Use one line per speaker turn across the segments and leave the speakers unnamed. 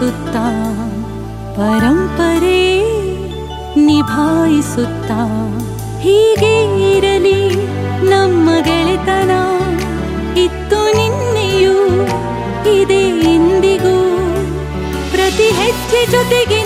ಉಳಿಸುತ್ತಾ ಪರಂಪರೆ ನಿಭಾಯಿಸುತ್ತಾ ಹೀಗೆ ಇರಲಿ ನಮ್ಮ ಗೆಳೆತನ. ಇತ್ತು ನಿನ್ನೆಯೂ ಇದೆ ಇಂದಿಗೂ. ಪ್ರತಿ ಹೆಜ್ಜೆ ಜೊತೆಗೆ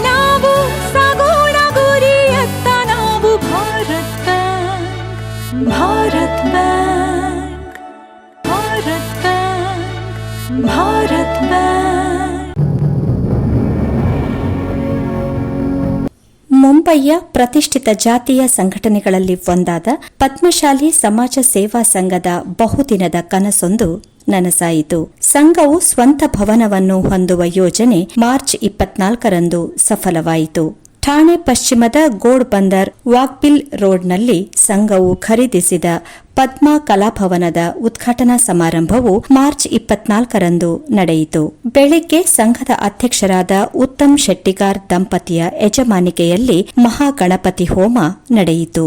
ಮುಂಬಯಿಯ ಪ್ರತಿಷ್ಠಿತ ಜಾತಿಯ ಸಂಘಟನೆಗಳಲ್ಲಿ ಒಂದಾದ ಪದ್ಮಶಾಲಿ ಸಮಾಜ ಸೇವಾ ಸಂಘದ ಬಹುದಿನದ ಕನಸೊಂದು ನನಸಾಯಿತು. ಸಂಘವು ಸ್ವಂತ ಭವನವನ್ನು ಹೊಂದುವ ಯೋಜನೆ ಮಾರ್ಚ್ ಇಪ್ಪತ್ನಾಲ್ಕರಂದು ಸಫಲವಾಯಿತು. ಠಾಣೆ ಪಶ್ಚಿಮದ ಗೋಡ್ ಬಂದರ್ ವಾಕ್ಪಿಲ್ ರೋಡ್ನಲ್ಲಿ ಸಂಘವು ಖರೀದಿಸಿದ ಪದ್ಮ ಕಲಾಭವನದ ಉದ್ಘಾಟನಾ ಸಮಾರಂಭವು ಮಾರ್ಚ್ ಇಪ್ಪತ್ನಾಲ್ಕರಂದು ನಡೆಯಿತು. ಬೆಳಿಗ್ಗೆ ಸಂಘದ ಅಧ್ಯಕ್ಷರಾದ ಉತ್ತಮ್ ಶೆಟ್ಟಿಗಾರ್ ದಂಪತಿಯ ಯಜಮಾನಿಕೆಯಲ್ಲಿ ಮಹಾಗಣಪತಿ ಹೋಮ ನಡೆಯಿತು.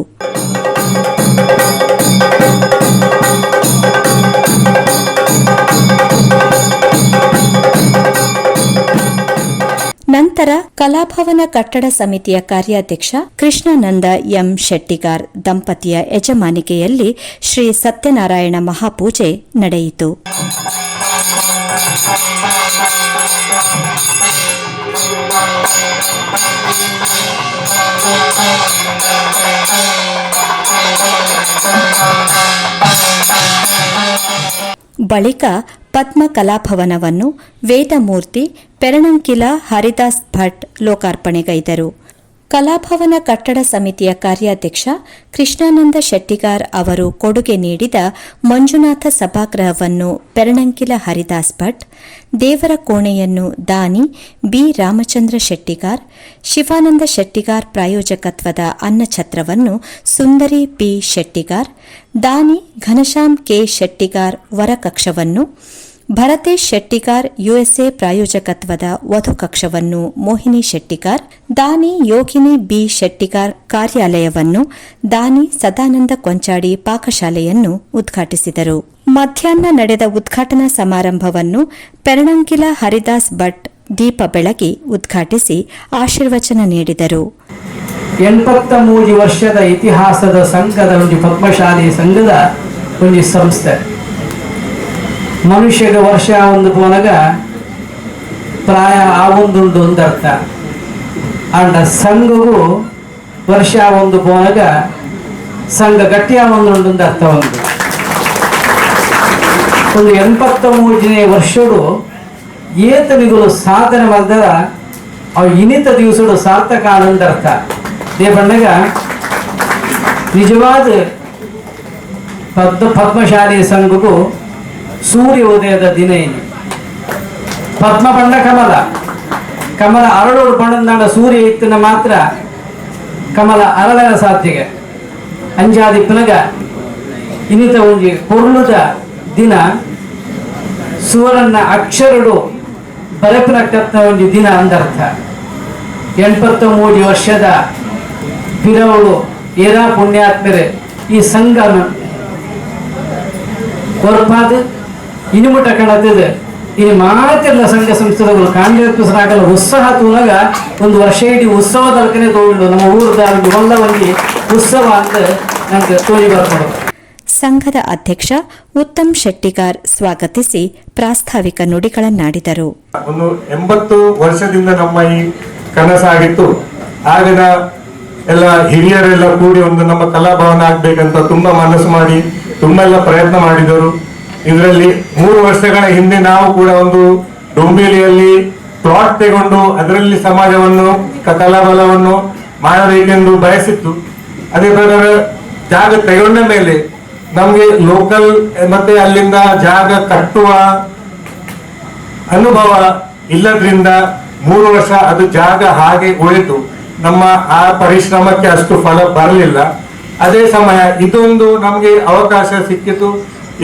ನಂತರ ಕಲಾಭವನ ಕಟ್ಟಡ ಸಮಿತಿಯ ಕಾರ್ಯಾಧ್ಯಕ್ಷ ಕೃಷ್ಣಾನಂದ ಎಂ ಶೆಟ್ಟಿಗಾರ್ ದಂಪತಿಯ ಯಜಮಾನಿಕೆಯಲ್ಲಿ ಶ್ರೀ ಸತ್ಯನಾರಾಯಣ ಮಹಾಪೂಜೆ ನಡೆಯಿತು. ಬಳಿಕ ಪದ್ಮ ಕಲಾಭವನವನ್ನು ವೇದಮೂರ್ತಿ ಪೆರಣಂಕಿಲ ಹರಿದಾಸ್ ಭಟ್ ಲೋಕಾರ್ಪಣೆಗೈದರು. ಕಲಾಭವನ ಕಟ್ಟಡ ಸಮಿತಿಯ ಕಾರ್ಯಾಧ್ಯಕ್ಷ ಕೃಷ್ಣಾನಂದ ಶೆಟ್ಟಿಗಾರ್ ಅವರು ಕೊಡುಗೆ ನೀಡಿದ ಮಂಜುನಾಥ ಸಭಾಗೃಹವನ್ನು ಪೆರಣಂಕಿಲ ಹರಿದಾಸ್ ಭಟ್, ದೇವರ ಕೋಣೆಯನ್ನು ದಾನಿ ಬಿ. ರಾಮಚಂದ್ರ ಶೆಟ್ಟಿಗಾರ್, ಶಿವಾನಂದ ಶೆಟ್ಟಿಗಾರ್ ಪ್ರಾಯೋಜಕತ್ವದ ಅನ್ನಛತ್ರವನ್ನು ಸುಂದರಿ ಪಿ. ಶೆಟ್ಟಿಗಾರ್, ದಾನಿ ಘನಶ್ಯಾಮ್ ಕೆ. ಶೆಟ್ಟಿಗಾರ್ ವರಕಕ್ಷವನ್ನು ಭರತೇಶ್ ಶೆಟ್ಟಿಕಾರ್ ಯುಎಸ್ಎ ಪ್ರಾಯೋಜಕತ್ವದ ವಧುಕಕ್ಷವನ್ನು ಮೋಹಿನಿ ಶೆಟ್ಟಿಕಾರ್ ದಾನಿ ಯೋಗಿನಿ ಬಿ ಶೆಟ್ಟಿಕಾರ್ ಕಾರ್ಯಾಲಯವನ್ನು ದಾನಿ ಸದಾನಂದ ಕೊಂಚಾಡಿ ಪಾಕಶಾಲೆಯನ್ನು ಉದ್ಘಾಟಿಸಿದರು. ಮಧ್ಯಾಹ್ನ ನಡೆದ ಉದ್ಘಾಟನಾ ಸಮಾರಂಭವನ್ನು ಪೆರಣಂಕಿಲ ಹರಿದಾಸ್ ಭಟ್ ದೀಪ ಬೆಳಗಿ ಉದ್ಘಾಟಿಸಿ ಆಶೀರ್ವಚನ ನೀಡಿದರು.
ಎಂಬತ್ತ ಮೂರು ವರ್ಷದ ಇತಿಹಾಸದ ಸಂಘದ ಒಂದು ಪದ್ಮಶಾಲಿ ಸಂಘದ ಒಂದು ಸಂಸ್ಥೆ. ಮನುಷ್ಯಗೆ ವರ್ಷ ಒಂದು ಪೋನಗ ಪ್ರಾಯ ಆವೊಂದುಂಡು ಒಂದು ಅರ್ಥ. ಅಂಡ ಸಂಘಗೂ ವರ್ಷ ಒಂದು ಪೋನಗ ಸಂಘ ಗಟ್ಟಿಯ ಒಂದು ಒಂದು ಅರ್ಥ ಒಂದು. ಒಂದು ಎಂಬತ್ತ ಮೂರನೇ ವರ್ಷಡು ಏತನಿಗಳು ಸಾಧನೆ ಮಾಡಿದ ಅವು ಇನಿತ ದಿವಸಗಳು ಸಾರ್ಥಕ ಆನಂದ ಅರ್ಥ. ದೇ ಬಂದಾಗ ನಿಜವಾದ ಪದ್ಮ ಪದ್ಮಶಾಲಿ ಸಂಘಕ್ಕೂ ಸೂರ್ಯ ಉದಯದ ದಿನ ಏನು? ಪದ್ಮ ಬಣ್ಣ ಕಮಲ. ಕಮಲ ಅರಳೋಡು ಬಣ್ಣದ ಸೂರ್ಯ ಇತ್ತಿನ ಮಾತ್ರ ಕಮಲ ಅರಳನ ಸಾಧ್ಯಗೆ. ಅಂಜಾದಿ ಪುನಗ ಇನ್ನಿತ ಒಂಜಿ ಕೊರ್ಲುದ ದಿನ ಸುವರ್ಣ ಅಕ್ಷರಡು ಬರಪಿನಕ್ಕತ್ತ ಒಂದು ದಿನ ಅಂದರ್ಥ. ಎಂಟ ಮೂರು ವರ್ಷದ ಪಿರವಳು ಏರಾ ಪುಣ್ಯಾತ್ಮರೆ ಈ ಸಂಘನ ಕೊರ್ಪಾದ? ಇನಿಮುಟ ಕಾಣತ್ತಿದೆ. ಇನ್ನು ಮಾತೆಲ್ಲ ಸಂಘ ಸಂಸ್ಥೆಗಳು ಕಾಂಗ್ರೆಸ್ರಾಗಲ್ಲ ಉತ್ಸಾಹ ತೂಲಾಗ ಒಂದು ವರ್ಷ ಇಡೀ ಉತ್ಸವದಲ್ಕನೆ ತೋಗಿಡು ನಮ್ಮ ಊರದ ಒಂದು ಉತ್ಸವ ಅಂತ ನಮ್ಗೆ ತೋರಿ ಬರ್ಬೋದು
ಸಂಘದ ಅಧ್ಯಕ್ಷ ಉತ್ತಮ್ ಶೆಟ್ಟಿಗಾರ್ ಸ್ವಾಗತಿಸಿ ಪ್ರಾಸ್ತಾವಿಕ ನುಡಿಗಳನ್ನಾಡಿದರು.
ಒಂದು ಎಂಬತ್ತು ವರ್ಷದಿಂದ ನಮ್ಮ ಈ ಕನಸಾಗಿತ್ತು ಆಗಿನ ಎಲ್ಲ ಹಿರಿಯರೆಲ್ಲ ಕೂಡಿ ಒಂದು ನಮ್ಮ ಕಲಾಭವನ ಆಗ್ಬೇಕಂತ ತುಂಬಾ ಮನಸ್ಸು ಮಾಡಿ ತುಂಬಾ ಎಲ್ಲ ಪ್ರಯತ್ನ ಮಾಡಿದರು. ಇದರಲ್ಲಿ ಮೂರು ವರ್ಷಗಳ ಹಿಂದೆ ನಾವು ಕೂಡ ಒಂದು ಡೊಂಬಿಲಿಯಲ್ಲಿ ಪ್ಲಾಟ್ ತಗೊಂಡು ಅದರಲ್ಲಿ ಸಮಾಜವನ್ನು, ಕಲಾಬಲವನ್ನು ಮಾಡಬೇಕೆಂದು ಬಯಸಿತ್ತು. ಅದೇ ಪ್ರಕಾರ ಜಾಗ ತಗೊಂಡ ಮೇಲೆ ನಮಗೆ ಲೋಕಲ್ ಮತ್ತೆ ಅಲ್ಲಿಂದ ಜಾಗ ಕಟ್ಟುವ ಅನುಭವ ಇಲ್ಲದ್ರಿಂದ ಮೂರು ವರ್ಷ ಅದು ಜಾಗ ಹಾಗೆ ಉಳಿತು. ನಮ್ಮ ಆ ಪರಿಶ್ರಮಕ್ಕೆ ಅಷ್ಟು ಫಲ ಬರಲಿಲ್ಲ. ಅದೇ ಸಮಯ ಇದೊಂದು ನಮಗೆ ಅವಕಾಶ ಸಿಕ್ಕಿತು.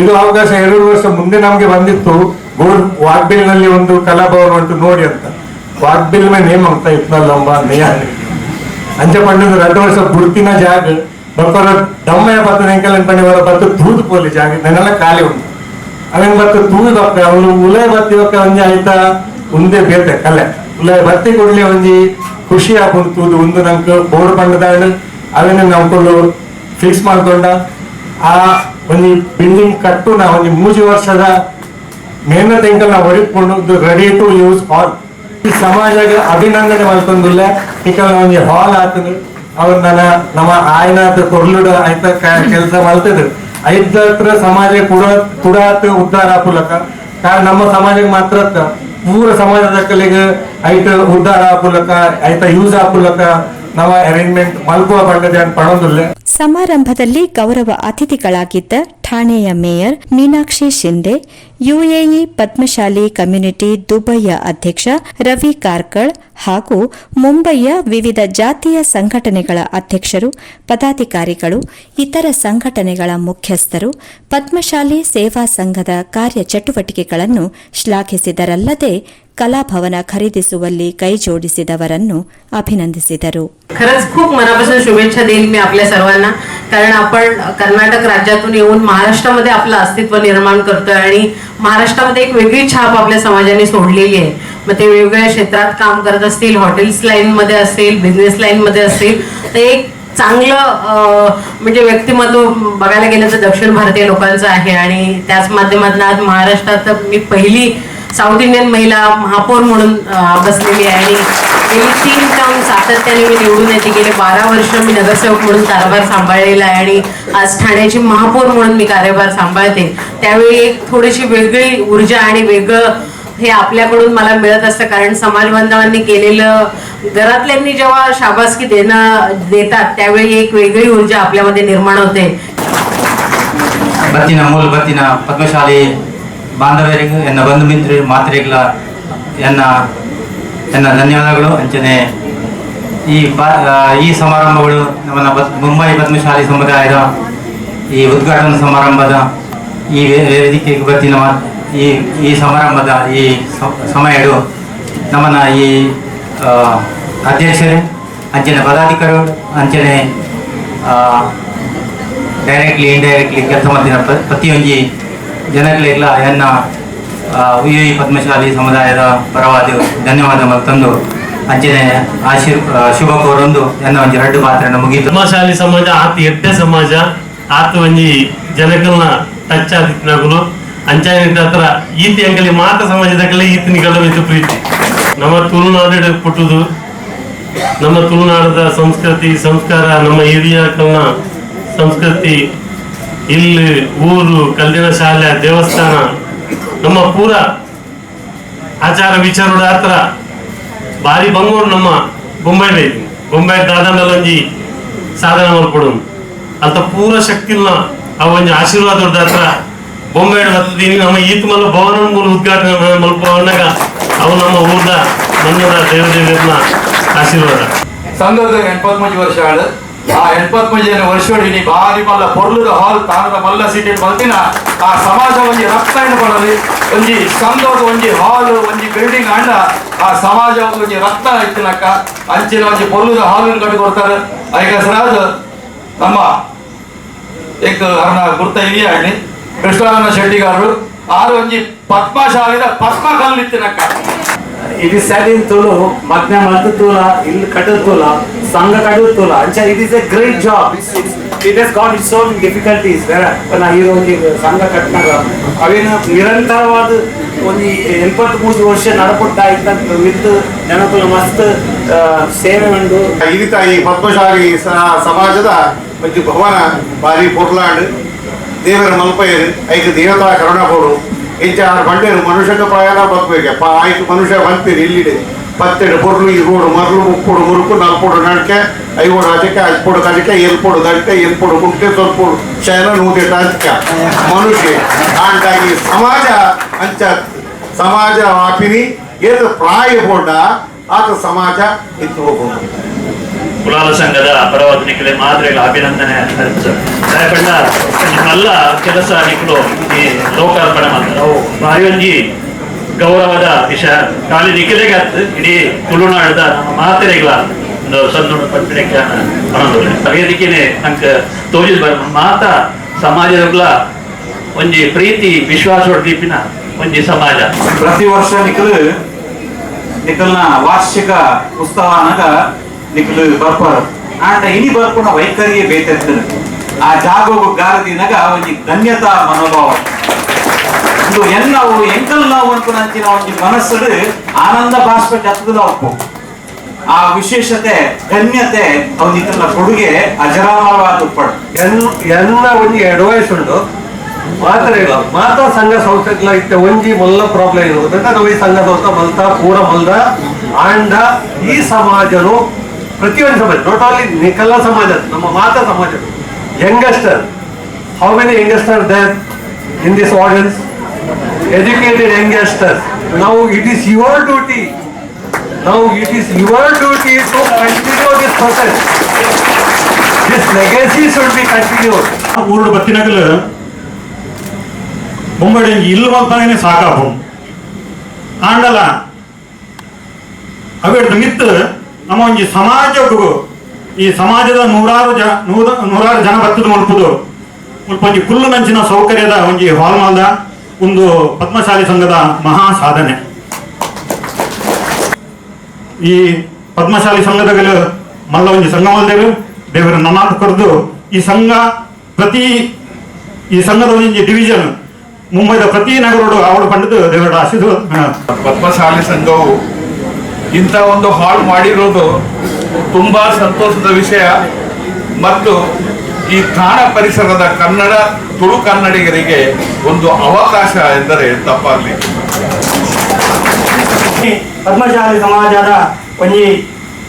ಇದು ಅವಕಾಶ ಎರಡು ವರ್ಷ ಮುಂದೆ ನಮಗೆ ಬಂದಿತ್ತು. ಗೋಡ್ ವಾಗ್ಬಿಲ್ನಲ್ಲಿ ಒಂದು ಕಲಾಭವನ ಉಂಟು ನೋಡಿ ಅಂತ. ವಾಗ್ಬಿಲ್ ಮೇ ನೇಮ್ ಅಂತ ಇತ್ನಲ್ಲಂಬ ನೇಯ ಅಂಚೆ ಪಂಡಿತ ಎರಡು ವರ್ಷ ಬುಡ್ತಿನ ಜಾಗ. ಬಕ್ಕರ ದಮ್ಮಯ ಬತ್ತ ನೆಂಕಲನ್ ಪಂಡಿ ಬರ ಬತ್ತು ತೂದು ಪೋಲಿ ಜಾಗ. ನೆನೆಲ್ಲ ಖಾಲಿ ಉಂಟು. ಅವನ್ ಬತ್ತ ತೂದು ಬಕ್ಕ? ಅವನು ಉಲೆ ಬತ್ತಿ ಬಕ್ಕ ಒಂಜಿ ಆಯ್ತಾ? ಉಂದೆ ಬೇತೆ ಕಲೆ. ಬತ್ತಿ ಕೊಡ್ಲಿ ಒಂಜಿ ಖುಷಿ ಆಗುಂತುದು ಒಂದು ನಂಕ್ ಬೋರ್ಡ್ ಪಂಡದಾಂಡ್ ಅವನ್ನ ನಮ್ಕೊಂಡು ಫಿಕ್ಸ್ ಮಾಡ್ಕೊಂಡ. ಆ ಒಂಜಿ ಬಿಲ್ಡಿಂಗ್ ಕಟ್ಟು ನಾವು ಒಂದು ಮೂಜಿ ವರ್ಷದ ಮೇಹನತ್ ಎಂಕಲ್ ನಾವು ರೆಡಿ ಟು ಯೂಸ್ ಹಾಲ್ ಈ ಸಮಾಜಕ್ಕೆ ಅಭಿನಂದನೆ ಮಾಡ್ಕೊಂಡಿಲ್ಲ. ಈಗ ಒಂದು ಹಾಲ್ ಆತನು ಅವ್ರು ನನ್ನ ನಮ್ಮ ಆಯ್ನ ಕೊರ್ಲುಡ ಆಯ್ತ ಕೆಲಸ ಮಾಡ್ತಿದ್ರು. ಐದ್ ಹತ್ರ ಸಮಾಜ ಕೂಡ ಕೂಡ ಉದ್ಧಾರ ಆಪುಲಕ ಕಾರಣ ನಮ್ಮ ಸಮಾಜಕ್ಕೆ ಮಾತ್ರ. ಪೂರ ಸಮಾಜದ ಕಲಿಗೆ ಐತ ಉದ್ಧಾರ ಆಪುಲಕ ಐತ ಯೂಸ್ ಆಪುಲಕ ನಾವು ಅರೇಂಜ್ಮೆಂಟ್ ಮಲ್ಪುವ ಬಂಡದೆ ಅಂತ ಪಡೋದಿಲ್ಲ.
ಸಮಾರಂಭದಲ್ಲಿ ಗೌರವ ಅತಿಥಿಗಳಾಗಿದ್ದ ಠಾಣೆಯ mayor Meenakshi Shinde UAE Padmashali community ದುಬೈಯ ಅಧ್ಯಕ್ಷ ರವಿ ಕಾರ್ಕಳ್ ಹಾಗೂ ಮುಂಬಯಿಯ ವಿವಿಧ ಜಾತಿಯ ಸಂಘಟನೆಗಳ ಅಧ್ಯಕ್ಷರು ಪದಾಧಿಕಾರಿಗಳು ಇತರ ಸಂಘಟನೆಗಳ ಮುಖ್ಯಸ್ಥರು ಪದ್ಮಶಾಲಿ ಸೇವಾ ಸಂಘದ ಕಾರ್ಯಚಟುವಟಿಕೆಗಳನ್ನು ಶ್ಲಾಘಿಸಿದರಲ್ಲದೆ ಕಲಾಭವನ ಖರೀದಿಸುವಲ್ಲಿ ಕೈಜೋಡಿಸಿದವರನ್ನು ಅಭಿನಂದಿಸಿದರು
खरंच खूप मनापासून शुभेच्छा देईल मी आपल्या सर्वांना कारण आपण कर्नाटक राज्यातून येऊन महाराष्ट्रामध्ये आपलं अस्तित्व निर्माण करतोय आणि महाराष्ट्रामध्ये एक वेगळी छाप आपल्या समाजाने सोडलेली आहे. मग ते वेगवेगळ्या क्षेत्रात काम करत असतील हॉटेल्स लाईन मध्ये असेल बिझनेस लाईनमध्ये असेल तर एक चांगलं म्हणजे व्यक्तिमत्व बघायला गेलं तर दक्षिण भारतीय लोकांचं आहे आणि त्याच माध्यमातून आज महाराष्ट्रात मी पहिली साऊथ इंडियन महिला महापौर म्हणून बसलेली आहे आणि गेली तीन टर्म सातत्याने मी निवडून येते गेले बारा वर्ष मी नगरसेवक म्हणून कारभार सांभाळलेला आहे आणि आज ठाण्याची महापौर म्हणून मी कार्यभार सांभाळते त्यावेळी एक थोडीशी वेगळी ऊर्जा आणि वेगळं हे आपल्याकडून मला मिळत असतं कारण समाज बांधवांनी केलेलं घरातल्यांनी जेव्हा शाबासकी देणं देतात त्यावेळी एक वेगळी ऊर्जा आपल्यामध्ये निर्माण होते
ಬತ್ತಿನ ಮೂಲ ಬತ್ತಿನ ಪದ್ಮಶಾಲಿ ಬಾಂಧವರಿಗೆ ಎನ್ನ ಬಂಧು ಮಿತ್ರ ಮಾತ್ರೆಗಳ ಎನ್ನ ಎನ್ನ ಧನ್ಯವಾದಗಳು. ಅಂಚನೆ ಈ ಈ ಸಮಾರಂಭಗಳು ನಮ್ಮ ಮುಂಬೈ ಪದ್ಮಶಾಲಿ ಸಮುದಾಯದ ಈ ಉದ್ಘಾಟನಾ ಸಮಾರಂಭದ ಈ ವೇದಿಕೆಗೆ ಬತ್ತಿನ ಮಾ- ಈ ಈ ಸಮಾರಂಭದ ಈ ಸಮಯಗಳು ನಮ್ಮನ್ನ ಈ ಅಧ್ಯಕ್ಷರೇ, ಅಂಚನೆ ಪದಾಧಿಕಾರಿಗಳು, ಅಂಚನೆ ಡೈರೆಕ್ಟ್ಲಿ ಇಂಡೈರೆಕ್ಟ್ಲಿ ಕೆಲಸ ಪ್ರ- ಪ್ರತಿಯೊಂದು ಜನಗಳಿಗೆಲ್ಲ ಎನ್ನ ಯು ಎ ಪದ್ಮಶಾಲಿ ಸಮುದಾಯದ ಪರವಾಗಿ ಧನ್ಯವಾದ ಮತ್ತೊಂದು ಅಂಚನೆ ಆಶೀರ್ ಶುಭ ಕೋರೊಂದು ಎನ್ನ ಒಂದು ಎರಡು ಪಾತ್ರ ಮುಗಿತು.
ಪದ್ಮಶಾಲಿ ಸಮಾಜ, ಆತ ಎಡ್ಡೆ ಸಮಾಜ, ಆತ ಒಂಜಿ ಜನಕಲ್ನ ಟಚ್ ಆದಿತ್ನಾಗುಲು ಅಂಚಾನಿದ ಹತ್ರ ಈತಿ ಅಂಕಲಿ ಮಾತ ಸಮಾಜದಕಲೆ ಈತಿನ ಇದು ಪ್ರೀತಿ. ನಮ್ಮ ತುಳುನಾಡು ಪುಟ್ಟುದು ನಮ್ಮ ತುಳುನಾಡದ ಸಂಸ್ಕೃತಿ, ಸಂಸ್ಕಾರ, ನಮ್ಮ ಹಿರಿಯಕಲ್ನ ಸಂಸ್ಕೃತಿ, ಇಲ್ಲಿ ಊರು, ಕಲ್ಲಿನ ಶಾಲೆ, ದೇವಸ್ಥಾನ ನಮ್ಮ ಪೂರ ಆಚಾರ ವಿಚಾರದ ಹತ್ರ ಬಾರಿ ಬಂಗೋಡು ನಮ್ಮ ಬೊಂಬೈ ಬೇಲಿ ಬೊಂಬೈ ದಾದಾಂಡಲೊಂಜಿ ಸಾಧನ ಮಾಡ್ಕೊಡು ಅಂತ ಪೂರ ಶಕ್ತಿನ ಅವ ಒಂಜಿ ಆಶೀರ್ವಾದ ಹತ್ರ ಬೊಂಬೈ ಬರ್ತದೀನಿ ನಮ್ಮ ಈತ ಮಲ್ಲ ಭವನ ಮೂಲ ಉದ್ಘಾಟನೆ ಮಲ್ಪವನ್ನಾಗ ಅವು ನಮ್ಮ ಊರ್ದ ಮನ್ನದ ದೇವದೇವರನ್ನ ಆಶೀರ್ವಾದ.
ಸಂಘದ ಎಣ್ಪತ್ಮೂಜಿ ವರ್ಷ ಆಳು. ಆ ಎಣ್ಪತ್ಮೂಜಿ ವರ್ಷೋಡಿ ಬಾರಿ ಮಲ್ಲ ಪೊರ್ಲುದ ಹಾಲ್ ತಾನದ ಮಲ್ಲ ಸಿಟಿ ಮಲ್ತಿನ ಆ ಸಮಾಜ ಒಂಜಿ ರಕ್ತಾಯಣ ಪಡಲಿ ಒಂಜಿ ಸಂಘದ ಒಂಜಿ ಹಾಲ್, ಒಂಜಿ ಬಿಲ್ಡಿಂಗ್ ಅಂಡ ಆ ಸಮಾಜ ಒಂಜಿ ರಕ್ತ ಇತ್ತಿನಕ್ಕ ಅಂಚಿನ ಒಂಜಿ ಪೊರ್ಲುದ ಹಾಲ್ ಕಟ್ಟಿ ಕೊಡ್ತಾರೆ. ಅದಕ್ಕೆ ಹೆಸರಾದ ನಮ್ಮ ಏಕ ಅರ್ನ ಗುರ್ತ ಹಿರಿಯ ಹಳ್ಳಿ ಕೃಷ್ಣಾನಂದ ಶೆಟ್ಟಿಗಾರರು, ಆರು ಒಂಜಿ ಪದ್ಮಶಾಲಿದ ಪದ್ಮ ಕಲ್ಲಿತ್ತಿನಕ್ಕ
ಇದು ಸ್ಯಾಲಿನ್ ತೋಲು ಮಧ್ಯ ಮಧ್ಯ ತೋಲ ಇಲ್ಲಿ ಕಟ್ಟದ ಸಂಘ ಕಟ್ಟದ ತೋಲ ಅಂಚ it is a great job it is got it so difficulties ನಾ ಹೀರೋಗಿ ಸಂಘ ಕಟ್ಟಿನಾಗ ಅವೇನು ನಿರಂತರವಾದ ಒಂದು ಎಂಪತ್ ಮೂರು ವರ್ಷ ನಡಪುಟ್ಟ ಇದ್ದು ನೆನಪು, ಮಸ್ತ್ ಸೇವೆ
ಮಂಡು ಈ ತಾಯಿ ಪದ್ಮಶಾಲಿ ಸಮಾಜದ ಮತ್ತು ಭವನ ಬಾರಿ ಪೊರ್ಲಾಂಡ್ ದೇವರ ಮಲ್ಪೈರ್ ಐದು ದೇವತಾ ಕರುಣಗೋಡು ಇಂಚ ಬಂಡೇರು ಮನುಷ್ಯಕ್ಕೆ ಪ್ರಯಾಣ ಬಗ್ಬೇಕಪ್ಪ ಆಯ್ತು, ಮನುಷ್ಯ ಬಂತೀರಿ ಇಲ್ಲಿಡೆ. ಪತ್ತೆಡು, ಬರ್ಲು ಈ ರೋಡು ಮರಳು ಮುಕ್ಕೋಡು ಮುರುಕು, ನಲ್ಪೊಡು ನಡಕೆ ಐವೋಡು ಅದಕ್ಕೆ ಐಪೊಡು ಕದಕ್ಕೆ ಎಲ್ಪೊಡು ಏನು ಎಲ್ಪೊಡು ಕುಂಟೆ ಸ್ವಲ್ಪ ಶಯನ ನೂತೆ ಟಾಂಚ ಮನುಷ್ಯ, ಹಾಗಾಗಿ ಸಮಾಜ ಅಂಚ ಸಮಾಜ ವಾಪಿನಿ ಏನು ಪ್ರಾಯ ಬೋಡ ಆತ ಸಮಾಜ ಇತ್ತು ಹೋಗ್ಬೋದು
ಕುಲಾಲ ಸಂಘದ ಪರವಾದ ಮಾದರಿಗಳ ಅಭಿನಂದನೆ ದಯಪಂಡ ನಿಮ್ಮೆಲ್ಲ ಕೆಲಸ ನಿಖಲು ಈ ಲೋಕಾರ್ಪಣೆ ಮಾಡ್ತಾರೆ. ಅವು ಭಾರಿ ಒಂಜಿ ಗೌರವದ ವಿಷಯ. ಖಾಲಿ ಆಗ್ತದೆ ಇಡೀ ತುಳುನಾಡದ ನಮ್ಮ ಮಾತೆರೆಗಳ ಒಂದು ಸಂದೋಣ ಮನೋದು ವೇದಿಕೆನೆ ನಂಗೆ ತೋಜಿದ್ ಬರ ಮಾತ ಸಮಾಜದ ಒಂಜಿ ಪ್ರೀತಿ, ವಿಶ್ವಾಸ ದೀಪಿನ ಒಂಜಿ ಸಮಾಜ.
ಪ್ರತಿ ವರ್ಷ ನಿಖಲು
ನಿಖಲ್ನ ವಾರ್ಷಿಕ ಉತ್ಸವನಾಗ ನಿಖಲ್ ಬರ್ಪಾರ ಆಂಡ ಇನಿ ಬರ್ಪುನ ವೈಖರಿಯೇ ಬೇತಿರ್ತದೆ ಆ ಜಾಗೋಗು ಗಾರದಿನಗ ಒಂಜಿ ಧನ್ಯತಾ ಮನೋಭಾವ. ಇದು ಎನ್ನವು ಎಂಕಲ್ ನಾವು ಅನ್ಕೊಂಡಂಚಿನ ಒಂದು ಮನಸ್ಸು ಆನಂದ ಬಾಷ್ಪ ಜತ್ತದ ಒಪ್ಪು ಆ ವಿಶೇಷತೆ, ಧನ್ಯತೆ ಅವನಿತನ ಕೊಡುಗೆ ಅಜರಾಮರವಾದ ಉಪ್ಪಡು
ಎನ್- ಎನ್ನ ಒಂಜಿ ಅಡ್ವೈಸ್ ಉಂಡು ಮಾತ್ರ ಇಲ್ಲ ಮಾತಾ ಸಂಘ ಸಂಸ್ಥೆಗಳ ಇತ್ತೆ ಒಂಜಿ ಮೊಲ್ಲ ಪ್ರಾಬ್ಲಮ್ ಇರುವುದು. ನಾವು ಈ ಸಂಘ ಸಂಸ್ಥೆ ಮಲ್ತ, ಪೂರ ಮಲ್ದ, ಆಂಡ ಈ ಸಮಾಜನು ಪ್ರತಿಯೊಂದು ಸಮಾಜ ನಾಟ್ ಓನ್ಲಿ ನಿಕಲ್ಲ ಸಮಾಜ, ನಮ್ಮ ಮಾತಾ ಸಮಾಜ. Youngster how many youngster there in this audience educated youngster ನಾವು ಇಟ್ ಈಸ್ ಯುವರ್ ಡ್ಯೂಟಿ ನಾವು it is your duty to continue this process this legacy should be continued
ಊರು ಬತ್ತಿನಗಲು ಮುಂಬಡಿ ಇಲ್ಲವಂತಾನೇ ಸಾಕಾಗ ಆಂಡಲ ಅವಿಡ್ದು ಮಿತ್ತು ನಮ್ಮ ಒಂಜಿ ಸಮಾಜಕ್ಕೂ ಈ ಸಮಾಜದ ನೂರಾರು ಜನ ನೂರ ನೂರಾರು ಜನ ಬತ್ತದ ಮುಲ್ಪುದು. ಮುಲ್ಪ ಒಂಜಿ ಕುಲ್ಲು ನಂಚಿನ ಸೌಕರ್ಯದ ಒಂಜಿ ಹಾಲ್ ಮಾಲ್ದ ಒಂದು ಪದ್ಮಶಾಲಿ ಸಂಘದ ಮಹಾ ಸಾಧನೆ. ಈ ಪದ್ಮಶಾಲಿ ಸಂಘದಗಳು ಮಲ್ಲ ಒಂದು ಸಂಘ ಮಲ್ದೇರು, ದೇವರ ನನಾತ್ ಕರೆದು. ಈ ಸಂಘ ಪ್ರತಿ, ಈ ಸಂಘದ ಒಂದು ಡಿವಿಷನ್ ಮುಂಬೈದ ಪ್ರತಿ ನಗರೋಡು ಅವಳು ಪಂಡಿತು ದೇವರ ಆಶೀರ್ವಾದ.
ಪದ್ಮಶಾಲಿ ಸಂಘವು ಇಂಥ ಒಂದು ಹಾಲ್ ಮಾಡಿರೋದು ತುಂಬ ಸಂತೋಷದ ವಿಷಯ. ಮತ್ತು ಈ ತಾಣ ಪರಿಸರದ ಕನ್ನಡ, ತುಳು ಕನ್ನಡಿಗರಿಗೆ ಒಂದು ಅವಕಾಶ ಎಂದರೆ ತಪ್ಪಾಗಲಿ.
ಪದ್ಮಶಾಲಿ ಸಮಾಜದ ಒಂಜಿ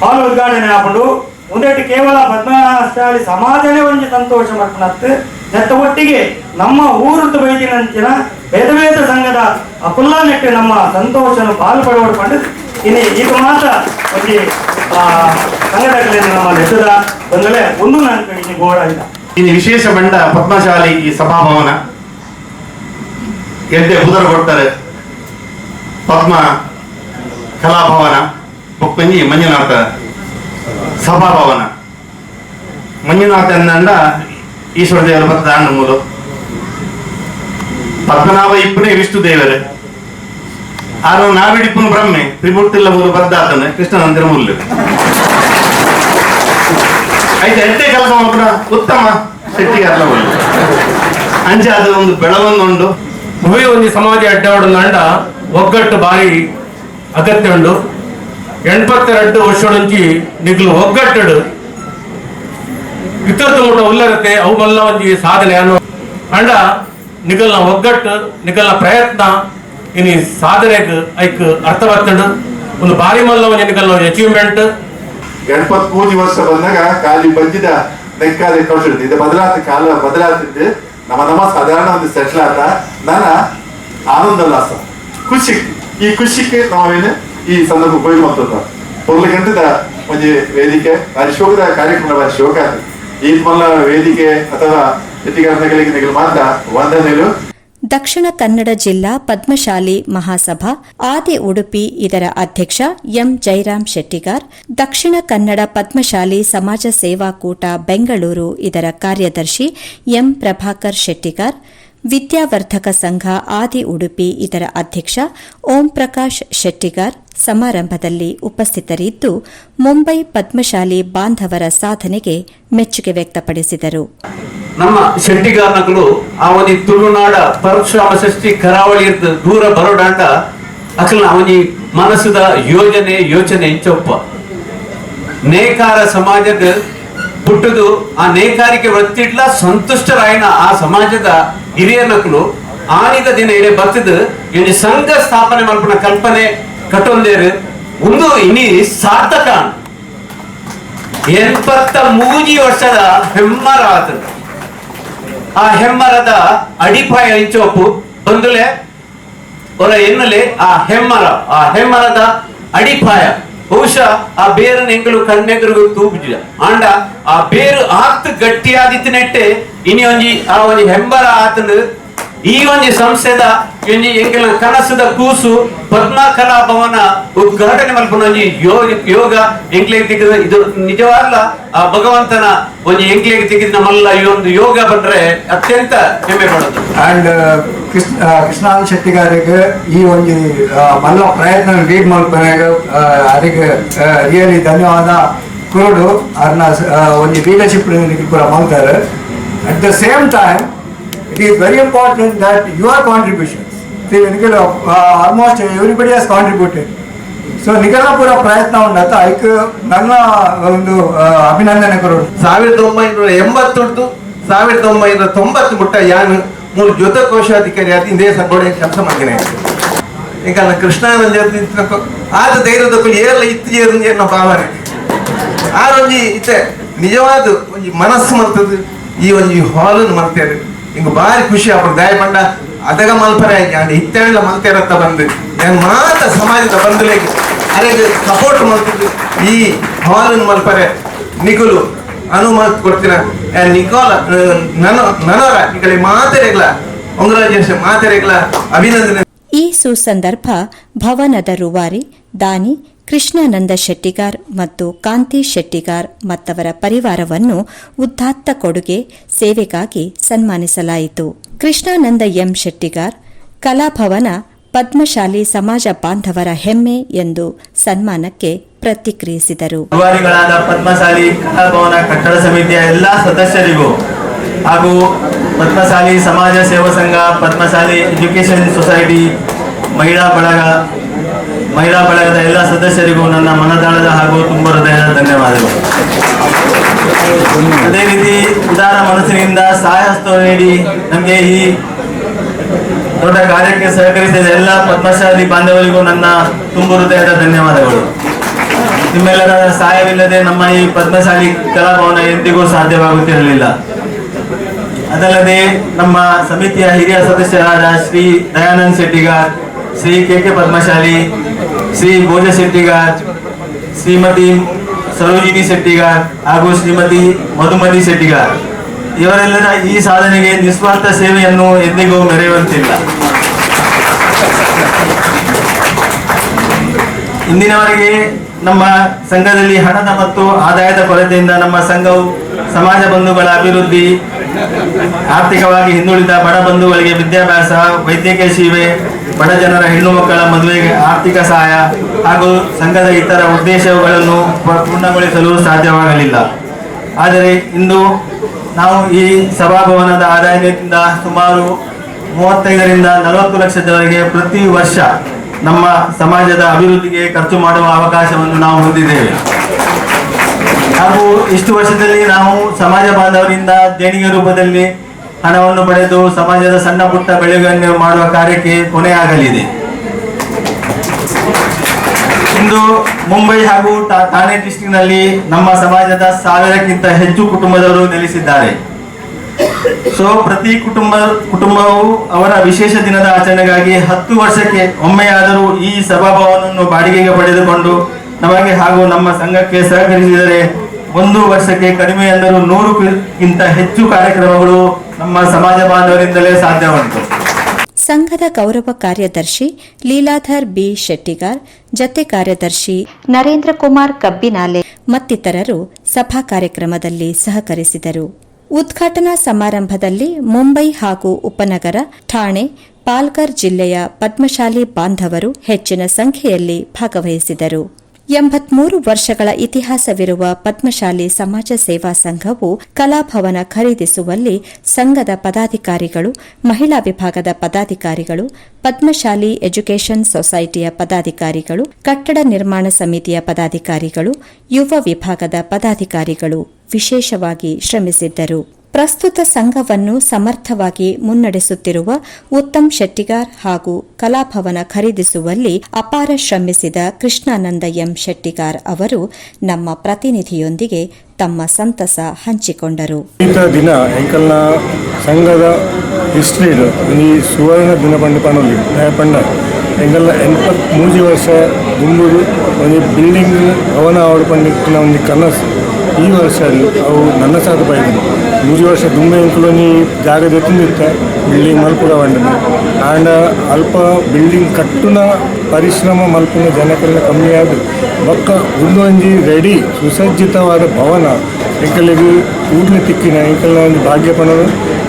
ಹಾಲ್ ಉದ್ಘಾಟನೆ ಹಾಕೊಂಡು ಮುಂದೆ ಕೇವಲ ಪದ್ಮಶಾಲಿ ಸಮಾಜನೇ ಒಂದು ಸಂತೋಷ ಮಾಡ್ಕೊಂಡು ನೆತ್ತ. ಒಟ್ಟಿಗೆ ನಮ್ಮ ಊರದ ಬೈದಿನಂಚಿನ ಭೇದ ಭೇದ ಸಂಘದ ಅಕುಲ್ಲ ನೆಟ್ಟು ನಮ್ಮ ಸಂತೋಷನ ಪಾಲ್ಪಡುವುದು ಪಂಡು ಇನ್ನು ಈಗ ಮಾತ್ರ ಒಂದು ಆ, ಸಂಘಟನೆಗಳಿಂದ ನಮ್ಮ ಹೆಸರ ಬಂದಲೆ ಒಂದು ನಾಲ್ಕು ಇನ್ನು ಗೋಡ ಇಲ್ಲ.
ಇನ್ನು ವಿಶೇಷ ಬಂಡ ಪದ್ಮಶಾಲಿ ಈ ಸಭಾಭವನ. ಎಡ್ಡೆ ಉದರ ಕೊಡ್ತಾರೆ ಪದ್ಮ ಕಲಾಭವನ. ಬೊಕ್ಕಂಜಿ ಮಂಜುನಾಥ ಸಭಾಭವನ. ಮಂಜುನಾಥ ಎಂದಂಡ ಈಶ್ವರ ದೇವರ ಮತ್ತು ಮೂಲು. ಪದ್ಮನಾಭ ಇಬ್ಬನೇ ವಿಷ್ಣು ದೇವರು. ಆರು ನಾವಿಡಿಪ್ಪನು ಬ್ರಹ್ಮೆ ತ್ರಿಮೂರ್ತಿಲ್ಲ ಮೂರು ಬದ್ದಾತನ ಕೃಷ್ಣನಂದಿರ ಮುಲ್ಲು అయితే ಎಂಟೇ ಕೆಲಸ ಮಾಡ್ಬಿಡ ಉತ್ತಮ ಶೆಟ್ಟಿಗಾರಲ ಒಂದು ಅಂಚೆ ಅದು ಒಂದು ಬೆಳವನ್ನುಂಡು
ಭೂಮಿ ಒಂದು ಸಮಾಜ ಅಡ್ಡಾಡು ನಂಡ ಒಗ್ಗಟ್ಟು ಬಾರಿ ಅಗತ್ಯ ಉಂಡು ಎಣ್ಪತ್ತೆರಡು ವರ್ಷ నుంచి ನಿಗ್ಲು ಒಗ್ಗಟ್ಟಡು ಇತ್ತತ್ತು ಮುಟ್ಟ ಉಲ್ಲರತೆ ಅವು ಮಲ್ಲ ಒಂಜಿ ಸಾಧನೆ ಅನ್ನೋ ಅಂಡ ನಿಗಲ್ನ ಒಗ್ಗಟ್ಟು ನಿಗಲ್ನ ಪ್ರಯತ್ನ ಇನಿ ಸಾಧನೆಗ್ ಐಕ್ ಅರ್ಥವತ್ತಡು ಒಂದು ಬಾರಿ ಮಲ್ಲ ನಿಗಲ್ನ ಅಚೀವ್ಮೆಂಟ್
ಗಣಪತ್ ಪೂಜೆ ವರ್ಷ ಬಂದಾಗ ಖಾಲಿ ಬಂದಿದ್ದ ನೆಕ್ಕಾದೆ ಕೌಶಲ್ಯ ಇದು ಬದಲಾತ ಕಾಲ ಬದಲಾತಿದ್ದು. ನಮ್ಮ ನಮ್ಮ ಸಾಧಾರಣ ಒಂದು ಸೆಟ್ಲ್ ಆತ ನನ್ನ ಆನಂದ ಉಲ್ಲಾಸ. ಖುಷಿ. ಈ ಖುಷಿಗೆ ನಾವೇನು ಈ ಸಂದರ್ಭ ಉಪಯೋಗ ಮಾಡ್ತದ ಪೊರ್ಲ ಗಂಟದ ಒಂದು ವೇದಿಕೆ ಶೋಕದ ಕಾರ್ಯಕ್ರಮ ಶೋಕ. ಈ ಮಲ್ಲ ವೇದಿಕೆ ಅಥವಾ ಎತ್ತಿಗಾರಗಳಿಗೆ ನಿಗಲು ಮಾತ್ರ ವಂದನೆಗಳು.
ದಕ್ಷಿಣ ಕನ್ನಡ ಜಿಲ್ಲಾ ಪದ್ಮಶಾಲಿ ಮಹಾಸಭಾ, ಆದಿ ಉಡುಪಿ ಇದರ ಅಧ್ಯಕ್ಷ ಎಂ. ಜೈರಾಮ್ ಶೆಟ್ಟಿಗಾರ್, ದಕ್ಷಿಣ ಕನ್ನಡ ಪದ್ಮಶಾಲಿ ಸಮಾಜ ಸೇವಾ ಕೂಟ ಬೆಂಗಳೂರು ಇದರ ಕಾರ್ಯದರ್ಶಿ ಎಂ. ಪ್ರಭಾಕರ್ ಶೆಟ್ಟಿಗಾರ್, ವಿದ್ಯಾವರ್ಧಕ ಸಂಘ ಆದಿ ಉಡುಪಿ ಇದರ ಅಧ್ಯಕ್ಷ ಓಂ ಪ್ರಕಾಶ್ ಶೆಟ್ಟಿಗಾರ್ ಸಮಾರಂಭದಲ್ಲಿ ಉಪಸ್ಥಿತರಿದ್ದು, ಮುಂಬೈ ಪದ್ಮಶಾಲಿ ಬಾಂಧವರ ಸಾಧನೆಗೆ ಮೆಚ್ಚುಗೆ ವ್ಯಕ್ತಪಡಿಸಿದರು.
ನಮ್ಮ ಶೆಟ್ಟಿಗಾರನಗಳು ಆ ಒಂದು ತುಳುನಾಡ ಪರಶುರಾಮ ಷಷ್ಠಿ ಕರಾವಳಿ ದೂರ ಬರೋಡಾಂಡ ಅಕಲ್ನ ಅವನಿ ಮನಸ್ಸದ ಯೋಜನೆ, ಯೋಚನೆ ಇಂಚೊಪ್ಪ. ನೇಕಾರ ಸಮಾಜದ ಪುಟ್ಟದು ಆ ನೇಕಾರಿಕೆ ವೃತ್ತಿಡ್ಲ ಸಂತುಷ್ಟರಾಯನ ಆ ಸಮಾಜದ ಹಿರಿಯ ನಕಲು ಆನಿದ ದಿನ ಇಡೆ ಬತ್ತದ ಇಲ್ಲಿ ಸಂಘ ಸ್ಥಾಪನೆ ಮಲ್ಪನ ಕಲ್ಪನೆ ಕಟ್ಟೊಂದೇರು, ಒಂದು ಇನಿ ಸಾರ್ಥಕ. ಎಪ್ಪತ್ತ ಮೂಜಿ ವರ್ಷದ ಹೆಮ್ಮರ ಆತದ. ಆ ಹೆಮ್ಮರದ ಅಡಿಪಾಯ ಇಂಚೋಪು ಬಂದುಲೆ ಒಲ ಎನ್ನಲೆ ಆ ಹೆಮ್ಮರ, ಆ ಹೆಮ್ಮರದ ಅಡಿಪಾಯ. ಬಹುಶಃ ಆ ಬೇರನ ಎಂಗಳು ಕಣ್ಣೆಗರು ತೂಪಿದ ಆಂಡ ಆ ಬೇರು ಆತ್ ಗಟ್ಟಿಯಾದಿತ್ತು ನೆಟ್ಟೆ ಇನಿ ಒಂಜಿ ಆ ಒಂಜಿ ಹೆಂಬರ ಆತನು ಈ ಒಂಜಿ ಸಂಸ್ಥೆದ ಒಂಜಿ ಎಂಗಲ ಕನಸದ ಕೂಸು ಪದ್ಮ ಕಲಾ ಭವನ ಉದ್ಘಾಟನೆ ಮಲ್ಪನ ಒಂಜಿ ಯೋಗ ಯೋಗ ಎಂಕ್ಲೆಗ್ ತೆಗೆದ ಇದು ನಿಜವಾಗ್ಲ ಆ ಭಗವಂತನ ಒಂಜಿ ಎಂಕ್ಲೆಗ್ ತೆಗೆದ ನಮ್ಮಲ್ಲ ಈ ಒಂದು ಯೋಗ ಬಂದ್ರೆ ಅತ್ಯಂತ ಹೆಮ್ಮೆ ಪಡೋದು
ಅಂಡ್ ಕೃಷ್ಣ ಕೃಷ್ಣಾನ್ ಶೆಟ್ಟಿ ಗಾರಿಗೆ ಈ ಒಂದು ಮಲ್ಲ ಪ್ರಯತ್ನ ಲೀಡ್ ಅವರಿಗೆ ರಿಯಲಿ ಧನ್ಯವಾದ. ಕುರುಡು, ಅವ್ರನ್ನ ಒಂದು ಲೀಡರ್ಶಿಪ್ ಕೂಡ ಮಾಡ್ತಾರೆ. At the same time it is very important that your contributions almost everybody has contributed so ನಿಗಲ ಪ್ರಯತ್ನವನ್ನು ಐಕ್ ನನ್ನ ಒಂದು ಆ, ಅಭಿನಂದನೆ ಕೊಡು
ಸಾವಿರದ ಒಂಬೈನೂರ ಎಂಬತ್ತೊಂದು ಸಾವಿರದ ಒಂಬೈನೂರ ತೊಂಬತ್ತು ಮುಟ್ಟ ಯಾನ್ ಮೂರು ಜೊತೆ ಕೋಶಾಧಿಕಾರಿ ಆದ ಇಂದೇ ಸಂಗೋಡೆ ಕೆಲಸ ಮಾಡಿದ್ದೇನೆ ಈಗ ನಾನು ಕೃಷ್ಣಾನಂದ ಆದ ಧೈರ್ಯದ ಏರಲ್ಲ ಇತ್ತು ಏರು ಏನೋ ಭಾವನೆ. ಆರೊಂಜಿ ಇತ್ತೆ ನಿಜವಾದ ಒಂಜಿ ಮನಸ್ಸು ಮಲ್ತದ್ದು ಈ ಒಂಜಿ ಹಾಲನ್ನು ಮಲ್ತೇರು ಹಿಂಗೆ ಬಾರಿ ಖುಷಿ ಅವರು ದಯ ಪಂಡ ಅದಗ ಮಲ್ಪರೆ ಇತ್ತೆಳ್ಳ ಮಲ್ತೇರತ್ತ ಬಂದು. ನಾನು ಮಾತ ಸಮಾಜದ ಬಂಧುಲೆಗೆ ಅದಕ್ಕೆ ಸಪೋರ್ಟ್ ಮಾಡ್ತಿದ್ದು ಈ ಹಾಲನ್ ಮಲ್ಪರೆ, ನಿಗುಲು ಅನುಮತಿ ಕೊಡ್ತೀನ ನಿಕೋಲ ನನ, ನನರ ಈಗಲೇ ಮಾತೆರೆಗ್ಲ ಕಾಂಗ್ರಾಚುಲೇಷನ್ ಮಾತೆರೆಗ್ಲ ಅಭಿನಂದನೆ.
ಈ ಸುಸಂದರ್ಭ ಭವನದ ರೂವಾರಿ ದಾನಿ ಕೃಷ್ಣಾನಂದ ಶೆಟ್ಟಿಗಾರ್ ಮತ್ತು ಕಾಂತಿ ಶೆಟ್ಟಿಗಾರ್ ಮತ್ತವರ ಪರಿವಾರವನ್ನು ಉದ್ದಾತ್ತ ಕೊಡುಗೆ ಸೇವೆಗಾಗಿ ಸನ್ಮಾನಿಸಲಾಯಿತು. ಕೃಷ್ಣಾನಂದ ಎಂ ಶೆಟ್ಟಿಗಾರ್ ಕಲಾಭವನ ಪದ್ಮಶಾಲಿ ಸಮಾಜ ಬಾಂಧವರ ಹೆಮ್ಮೆ ಎಂದು ಸನ್ಮಾನಕ್ಕೆ ಪ್ರತಿಕ್ರಿಯಿಸಿದರು.
ಪದ್ಮಶಾಲಿ ಕಲಾಭವನ ಕಟ್ಟಡ ಸಮಿತಿಯ ಎಲ್ಲ ಸದಸ್ಯರಿಗೂ ಹಾಗೂ ಪದ್ಮಶಾಲಿ ಸಮಾಜ ಸೇವಾ ಸಂಘ, ಪದ್ಮಶಾಲಿ ಎಜುಕೇಶನ್ ಸೊಸೈಟಿ, ಮಹಿಳಾ ಬಳಗ ಮಹಿಳಾ ಬಳಗದ ಎಲ್ಲ ಸದಸ್ಯರಿಗೂ ನನ್ನ ಮನದಾಳದ ಹಾಗೂ ತುಂಬ ಹೃದಯದ ಧನ್ಯವಾದಗಳು. ಅದೇ ರೀತಿ ಉದಾರ ಮನಸ್ಸಿನಿಂದ ಸಹಾಯಸ್ತ ನೀಡಿ ನಮಗೆ ಈ ದೊಡ್ಡ ಕಾರ್ಯಕ್ಕೆ ಸಹಕರಿಸಿದ ಎಲ್ಲ ಪದ್ಮಶಾಲಿ ಬಾಂಧವರಿಗೂ ನನ್ನ ತುಂಬ ಹೃದಯದ ಧನ್ಯವಾದಗಳು. ನಿಮ್ಮೆಲ್ಲರ ಸಹಾಯವಿಲ್ಲದೆ ನಮ್ಮ ಈ ಪದ್ಮಶಾಲಿ ಕಲಾಭವನ ಎಂದಿಗೂ ಸಾಧ್ಯವಾಗುತ್ತಿರಲಿಲ್ಲ. ಅದಲ್ಲದೆ ನಮ್ಮ ಸಮಿತಿಯ ಹಿರಿಯ ಸದಸ್ಯರಾದ ಶ್ರೀ ದಯಾನಂದ್ ಶೆಟ್ಟಿಗಾರ್, ಶ್ರೀ ಕೆ ಕೆ ಪದ್ಮಶಾಲಿ ಶ್ರೀ ಭೋಜ ಶೆಟ್ಟಿಗಾರ್ ಶ್ರೀಮತಿ ಸರೋಜಿನಿ ಶೆಟ್ಟಿಗಾರ್ ಹಾಗೂ ಶ್ರೀಮತಿ ಮಧುಮತಿ ಶೆಟ್ಟಿಗಾರ್ ಇವರೆಲ್ಲರ ಈ ಸಾಧನೆಗೆ ನಿಸ್ವಾರ್ಥ ಸೇವೆಯನ್ನು ಎಂದಿಗೂ ಮೆರೆಯುವಂತಿಲ್ಲ. ಇಂದಿನವರೆಗೆ ನಮ್ಮ ಸಂಘದಲ್ಲಿ ಹಣದ ಮತ್ತು ಆದಾಯದ ಕೊರತೆಯಿಂದ ನಮ್ಮ ಸಂಘವು ಸಮಾಜ ಬಂಧುಗಳ ಅಭಿವೃದ್ಧಿ ಆರ್ಥಿಕವಾಗಿ ಹಿಂದುಳಿದ ಬಡ ಬಂಧುಗಳಿಗೆ ವಿದ್ಯಾಭ್ಯಾಸ, ವೈದ್ಯಕೀಯ ಸೇವೆ, ಬಡ ಜನರ ಹೆಣ್ಣು ಮಕ್ಕಳ ಮದುವೆಗೆ ಆರ್ಥಿಕ ಸಹಾಯ ಹಾಗೂ ಸಂಘದ ಇತರ ಉದ್ದೇಶಗಳನ್ನು ಪೂರ್ಣಗೊಳಿಸಲು ಸಾಧ್ಯವಾಗಲಿಲ್ಲ. ಆದರೆ ಇಂದು ನಾವು ಈ ಸಭಾಭವನದ ಆದಾಯದಿಂದ ಸುಮಾರು ಮೂವತ್ತೈದರಿಂದ ನಲವತ್ತು ಲಕ್ಷದವರೆಗೆ ಪ್ರತಿ ವರ್ಷ ನಮ್ಮ ಸಮಾಜದ ಅಭಿವೃದ್ಧಿಗೆ ಖರ್ಚು ಮಾಡುವ ಅವಕಾಶವನ್ನು ನಾವು ಹೊಂದಿದ್ದೇವೆ. ಹಾಗೂ ಇಷ್ಟು ವರ್ಷದಲ್ಲಿ ನಾವು ಸಮಾಜ ಬಾಂಧವರಿಂದ ದೇಣಿಗೆ ರೂಪದಲ್ಲಿ ಹಣವನ್ನು ಪಡೆದು ಸಮಾಜದ ಸಣ್ಣ ಪುಟ್ಟ ಬೆಳವಣಿಗೆ ಮಾಡುವ ಕಾರ್ಯಕ್ಕೆ ಕೊನೆಯಾಗಲಿದೆ. ಇಂದು ಮುಂಬೈ ಹಾಗೂ ಠಾಣೆ ಡಿಸ್ಟಿಕ್ನಲ್ಲಿ ನಮ್ಮ ಸಮಾಜದ ಸಾವಿರಕ್ಕಿಂತ ಹೆಚ್ಚು ಕುಟುಂಬದವರು ನೆಲೆಸಿದ್ದಾರೆ. ಸೊ, ಪ್ರತಿ ಕುಟುಂಬ, ಕುಟುಂಬವು ಅವರ ವಿಶೇಷ ದಿನದ ಆಚರಣೆಗಾಗಿ ಹತ್ತು ವರ್ಷಕ್ಕೆ ಒಮ್ಮೆಯಾದರೂ ಈ ಸಭಾಭವನವನ್ನು ಬಾಡಿಗೆಗೆ ಪಡೆದುಕೊಂಡು ನಮಗೆ ಹಾಗೂ ನಮ್ಮ ಸಂಘಕ್ಕೆ ಸಹಕರಿಸಿದರೆ ಒಂದು ವರ್ಷಕ್ಕೆ ಕಡಿಮೆ ಎಂದರೂ ನೂರುಕ್ಕಿಂತ ಹೆಚ್ಚು ಕಾರ್ಯಕ್ರಮಗಳು ನಮ್ಮ ಸಮಾಜ ಬಾಂಧವರಿಂದಲೇ ಸಾಧ್ಯವಾಯಿತು
ಸಂಘದ ಗೌರವ ಕಾರ್ಯದರ್ಶಿ ಲೀಲಾಧರ್ ಬಿ ಶೆಟ್ಟಿಗಾರ್, ಜತೆ ಕಾರ್ಯದರ್ಶಿ ನರೇಂದ್ರ ಕುಮಾರ್ ಕಬ್ಬಿನಾಲೆ ಮತ್ತಿತರರು ಸಭಾ ಕಾರ್ಯಕ್ರಮದಲ್ಲಿ ಸಹಕರಿಸಿದರು. ಉದ್ಘಾಟನಾ ಸಮಾರಂಭದಲ್ಲಿ ಮುಂಬೈ ಹಾಗೂ ಉಪನಗರ, ಠಾಣೆ ಪಾಲ್ಗರ್ ಜಿಲ್ಲೆಯ ಪದ್ಮಶಾಲಿ ಬಾಂಧವರು ಹೆಚ್ಚಿನ ಸಂಖ್ಯೆಯಲ್ಲಿ ಭಾಗವಹಿಸಿದರು. ಎಂಬತ್ಮೂರು ವರ್ಷಗಳ ಇತಿಹಾಸವಿರುವ ಪದ್ಮಶಾಲಿ ಸಮಾಜ ಸೇವಾ ಸಂಘವು ಕಲಾಭವನ ಖರೀದಿಸುವಲ್ಲಿ ಸಂಘದ ಪದಾಧಿಕಾರಿಗಳು, ಮಹಿಳಾ ವಿಭಾಗದ ಪದಾಧಿಕಾರಿಗಳು, ಪದ್ಮಶಾಲಿ ಎಜುಕೇಷನ್ ಸೊಸೈಟಿಯ ಪದಾಧಿಕಾರಿಗಳು, ಕಟ್ಟಡ ನಿರ್ಮಾಣ ಸಮಿತಿಯ ಪದಾಧಿಕಾರಿಗಳು, ಯುವ ವಿಭಾಗದ ಪದಾಧಿಕಾರಿಗಳು ವಿಶೇಷವಾಗಿ ಶ್ರಮಿಸಿದ್ದರು. ಪ್ರಸ್ತುತ ಸಂಘವನ್ನು ಸಮರ್ಥವಾಗಿ ಮುನ್ನಡೆಸುತ್ತಿರುವ ಉತ್ತಮ್ ಶೆಟ್ಟಿಗಾರ್ ಹಾಗೂ ಕಲಾಭವನ ಖರೀದಿಸುವಲ್ಲಿ ಅಪಾರ ಶ್ರಮಿಸಿದ ಕೃಷ್ಣಾನಂದ ಎಂ ಶೆಟ್ಟಿಗಾರ್ ಅವರು ನಮ್ಮ ಪ್ರತಿನಿಧಿಯೊಂದಿಗೆ ತಮ್ಮ ಸಂತಸ ಹಂಚಿಕೊಂಡರು.
ದಿನ ಎಂಕಲ್ನ ಸಂಘದ ಹಿಸ್ಟ್ರಿ ಈ ಸುವರ್ಣ ದಿನ ಪಂಡ ಪನೊಂದು ಪಂಡ ಎಂಕಲ್ನ ವರ್ಷ ದುಂಬುದು ಒಂದು ಬಿಲ್ಡಿಂಗ್ ಭವನ ಆವಡು ಪಂಡಿತ್ತಿನ ಒಂದು ಕನಸು. ಈ ವರ್ಷ ಅವು ನನ್ನ ಸಾಧ ಬೈದು ಮೂರು ವರ್ಷ ದುಮ್ಮೆ ಇಂಕಲೋನಿ ಜಾಗ ಬಿಲ್ಡಿಂಗ್ ಮಲ್ಪುಗ ವಂಡನೆ ಆಂಡ ಅಲ್ಪ ಬಿಲ್ಡಿಂಗ್ ಕಟ್ಟುನ ಪರಿಶ್ರಮ ಮಲ್ಪುನ ಜನಕಲ್ಲ ಕಮ್ಮಿ ಆದ ಬೊಕ್ಕ ಒಂದೊಂಜಿ ರೆಡಿ ಸುಸಜ್ಜಿತವಾದ ಭವನ. ಎಂಕಲಿಗೆ ಕೂಡಲೇ ತಿಕ್ಕಿನ ಎಂಕಲ್ನ ಒಂದು ಭಾಗ್ಯ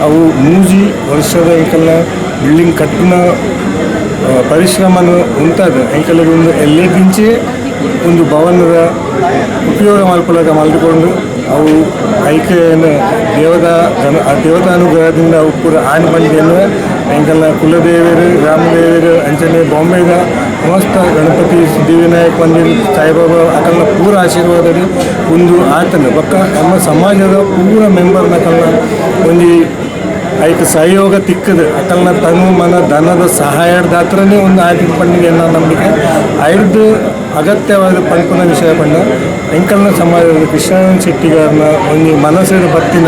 ಅವು ಮೂಜಿ ವರ್ಷದ ಎಂಕಲ್ನ ಬಿಲ್ಡಿಂಗ್ ಕಟ್ಟುನ ಪರಿಶ್ರಮನು ಉಂಟಾದ. ಎಂಕಲಿಗೆ ಒಂದು ಎಲ್ಲೇ ಒಂದು ಭವನದ ಉಪಯೋಗ ಮಾಡಿಕೊಳ್ಳೋಕೆ ಮಲ್ಕೊಂಡು ಅವು ಐಕೆಯನ್ನು ದೇವದ ಗಣ ದೇವತಾನುಗ್ರಹದಿಂದ ಅವು ಪೂರ ಆಣಿ ಬಂದಿಯನ್ನು ಎಂಕಲ್ಲ ಕುಲದೇವರು, ರಾಮದೇವರು ಅಂಚನೆ ಬಾಂಬೆದ ಮಸ್ತ ಗಣಪತಿ ಸಿದ್ಧಿವಿನಾಯಕ್ ಮಂದಿರ, ಸಾಯಿಬಾಬಾ ಅಕಲ್ನ ಪೂರ ಆಶೀರ್ವಾದದಲ್ಲಿ ಒಂದು ಆತನ ಬಕ್ಕ ನಮ್ಮ ಸಮಾಜದ ಪೂರ ಮೆಂಬರ್ನ ಕಲ್ಲ ಒಂದು ಐಕ್ ಸಹಯೋಗ ತಿಕ್ಕದ ಅಕಲ್ನ ತನು ಮನ, ಧನದ ಸಹಾಯದಾತ್ರನೇ ಒಂದು ಆಯ್ಕೆ ಪಂಡಿಗೆ ಅನ್ನೋ ನಂಬಿಕೆ? ಐದು ಅಗತ್ಯವಾದ ಪಂಪನ ವಿಷಯ ಪಂಡ ಎಂಕಲ್ನ ಸಮಾಜದ ಕೃಷ್ಣಾನಂದ ಶೆಟ್ಟಿಗಾರನ ಒಂದು ಮನಸ್ಸಿನ ಬತ್ತಿನ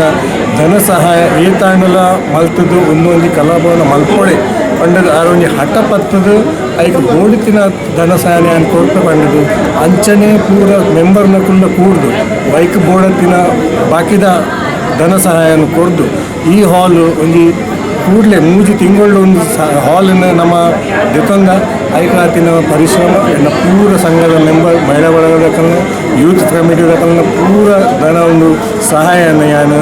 ಧನ ಸಹಾಯ, ಈ ತಾಂಡಲ ಮಲ್ತದ್ದು ಒಂದೊಂದು ಕಲಾಭವನ ಮಲ್ಕೊಳ್ಳಿ ಪಂಡದ ಆ ಒಂದು ಹಠ ಪತ್ತದು ಐಕ್ ಬೋಡಿತಿನ ಧನ ಸಹಾಯ ಅಂತ ಕೊಡ್ತಾ ಪಂಡದು ಅಂಚನೆ ಪೂರ ಮೆಂಬರ್ನ ಕುಂಡ ಕೂಡ್ದು. ಬೈಕ್ ಬೋಡತ್ತಿನ ಬಾಕಿದ ಧನ ಸಹಾಯವನ್ನು ಕೊಡ್ದು ಈ ಹಾಲು ಒಂದು ಕೂಡಲೇ ಮೂಜು ತಿಂಗಳು ಒಂದು ಹಾಲನ್ನು ನಮ್ಮ ಜೊತಂದ ಐಕಾತಿನ ಪರಿಶ್ರಮ ಎಲ್ಲ ಪೂರ ಸಂಘದ ಮೆಂಬರ್ ಮಹಿಳಾ ಬಳಗದ ಯೂತ್ ಕಮಿಟಿದ ಕಲ್ನ ಪೂರ ಧನ ಒಂದು ಸಹಾಯನ ಯಾನು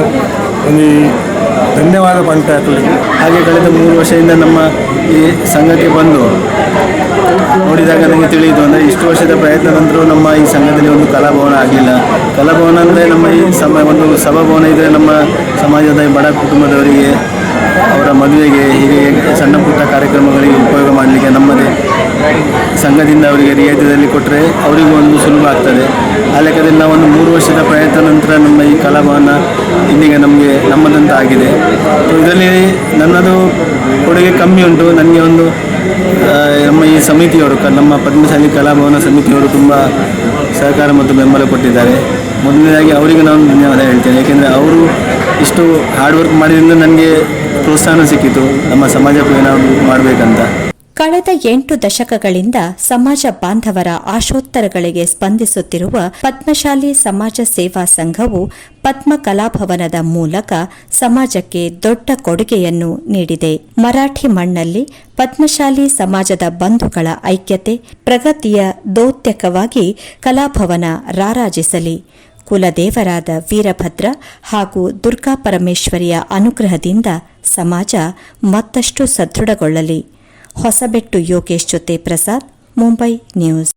ಒಂದು ಧನ್ಯವಾದ ಪಂಟ
ಹಾಗೆ ಕಳೆದ ಮೂರು ವರ್ಷದಿಂದ ನಮ್ಮ ಈ ಸಂಘಕ್ಕೆ ಬಂದು ನೋಡಿದಾಗ ನನಗೆ ತಿಳಿಯಿತು ಅಂದರೆ ಇಷ್ಟು ವರ್ಷದ ಪ್ರಯತ್ನ ನಂತರ ನಮ್ಮ ಈ ಸಂಘದಲ್ಲಿ ಒಂದು ಕಲಾಭವನ ಆಗಲಿಲ್ಲ ಕಲಾಭವನ ಅಂದರೆ ನಮ್ಮ ಈ ಸಮ, ಒಂದು ಸಭಾಭವನ ಇದ್ದರೆ ನಮ್ಮ ಸಮಾಜದ ಬಡ ಕುಟುಂಬದವರಿಗೆ, ಅವರ ಮದುವೆಗೆ, ಹೀಗೆ ಸಣ್ಣ ಪುಟ್ಟ ಕಾರ್ಯಕ್ರಮಗಳಿಗೆ ಉಪಯೋಗ ಮಾಡಲಿಕ್ಕೆ ನಮ್ಮದೇ. ಸಂಘದಿಂದ ಅವರಿಗೆ ರಿಯಾಯಿತಿಯಲ್ಲಿ ಕೊಟ್ಟರೆ ಅವರಿಗೂ ಒಂದು ಸುಲಭ ಆಗ್ತದೆ. ಆ ಲೆಕ್ಕದಲ್ಲಿ ನಾವು ಒಂದು ಮೂರು ವರ್ಷದ ಪ್ರಯತ್ನ ನಂತರ ನಮ್ಮ ಈ ಕಲಾಭವನ ಇಂದಿಗೆ ನಮಗೆ ನಮ್ಮದಂತ ಆಗಿದೆ ಇದರಲ್ಲಿ ನನ್ನದು ಕೊಡುಗೆ ಕಮ್ಮಿ ಉಂಟು. ನನಗೆ ಒಂದು ನಮ್ಮ ಈ ಸಮಿತಿಯವರು ನಮ್ಮ ಪದ್ಮಶಾಲಿ ಕಲಾಭವನ ಸಮಿತಿಯವರು ತುಂಬ ಸಹಕಾರ ಮತ್ತು ಬೆಂಬಲ ಕೊಟ್ಟಿದ್ದಾರೆ. ಮೊದಲನೇದಾಗಿ ಅವರಿಗೆ ನಾನು ಧನ್ಯವಾದ ಹೇಳ್ತೇನೆ. ಏಕೆಂದರೆ ಅವರು ಇಷ್ಟು ಹಾರ್ಡ್ ವರ್ಕ್ ಮಾಡಿದ್ರಿಂದ ನನಗೆ ಪ್ರೋತ್ಸಾಹ ಸಿಕ್ಕಿತು. ನಮ್ಮ ಸಮಾಜಕ್ಕೂ ಏನಾದರೂ ಮಾಡಬೇಕಂತ.
ಕಳೆದ ಎಂಟು ದಶಕಗಳಿಂದ ಸಮಾಜ ಬಾಂಧವರ ಆಶೋತ್ತರಗಳಿಗೆ ಸ್ಪಂದಿಸುತ್ತಿರುವ ಪದ್ಮಶಾಲಿ ಸಮಾಜ ಸೇವಾ ಸಂಘವು ಪದ್ಮ ಕಲಾಭವನದ ಮೂಲಕ ಸಮಾಜಕ್ಕೆ ದೊಡ್ಡ ಕೊಡುಗೆಯನ್ನು ನೀಡಿದೆ. ಮರಾಠಿ ಮಣ್ಣಲ್ಲಿ ಪದ್ಮಶಾಲಿ ಸಮಾಜದ ಬಂಧುಗಳ ಐಕ್ಯತೆ, ಪ್ರಗತಿಯ ದೌತ್ಯಕವಾಗಿ ಕಲಾಭವನ ರಾರಾಜಿಸಲಿ. ಕುಲದೇವರಾದ ವೀರಭದ್ರ ಹಾಗೂ ದುರ್ಗಾಪರಮೇಶ್ವರಿಯ ಅನುಗ್ರಹದಿಂದ ಸಮಾಜ ಮತ್ತಷ್ಟು ಸದೃಢಗೊಳ್ಳಲಿ. ಹೊಸಬೆಟ್ಟು ಯೋಗೇಶ್ ಜೊತೆ ಪ್ರಸಾದ್ ಮುಂಬೈ ನ್ಯೂಸ್.